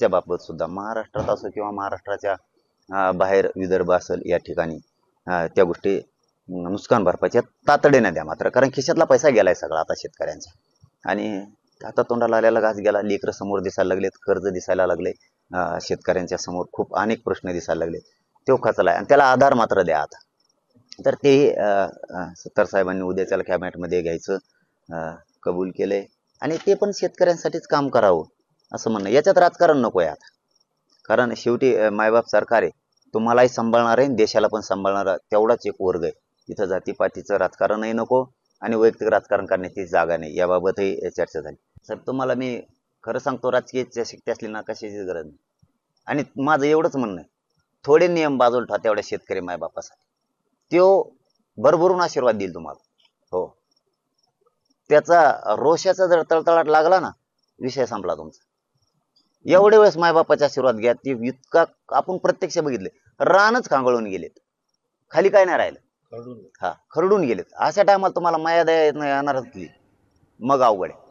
शेतीच्या बाबत सुद्धा महाराष्ट्रात असो किंवा महाराष्ट्राच्या बाहेर विदर्भ असेल या ठिकाणी त्या गोष्टी नुकसान भरपाईच्या तातडीने द्या मात्र. कारण खिशातला पैसा गेलाय सगळा आता शेतकऱ्यांचा. आणि आता तोंडाला आलेला घास गेला लेकरं समोर दिसायला लागलेत कर्ज दिसायला लागले शेतकऱ्यांच्या समोर खूप अनेक प्रश्न दिसायला लागले तो खचलाय आणि त्याला आधार मात्र द्या आता. तर ते सत्तार साहेबांनी उद्याच्याला कॅबिनेटमध्ये घ्यायचं कबूल केलंय. आणि ते पण शेतकऱ्यांसाठीच काम करावं. असं म्हणणं याच्यात राजकारण नको आहे आता. कारण शेवटी मायबाप सरकार आहे. तुम्हालाही सांभाळणार आहे देशाला पण सांभाळणारा तेवढाच एक वर्ग आहे. इथं जातीपातीचं राजकारणही नको आणि वैयक्तिक राजकारण करण्याची जागा नाही. याबाबतही चर्चा झाली. साहेब तुम्हाला मी खरं सांगतो राजकीय शक्ती असली ना कशाची गरज नाही. आणि माझं एवढंच म्हणणं आहे. थोडे नियम बाजूला ठेवा तेवढ्या शेतकरी मायबापासाठी. त्यो भरभरून आशीर्वाद देईल तुम्हाला. हो. त्याचा रोषाचा जर तळतळाट लागला ना विषय संपला तुमचा. एवढे वेळेस मायबापाचा आशीर्वाद घ्या ते इतका आपण प्रत्यक्ष बघितले. रानच खांगळून गेलेत. खाली काय नाही राहिलं. हा खरडून गेलेत. अशा टायमाला तुम्हाला माया दया येणारच मग अवघड आहे.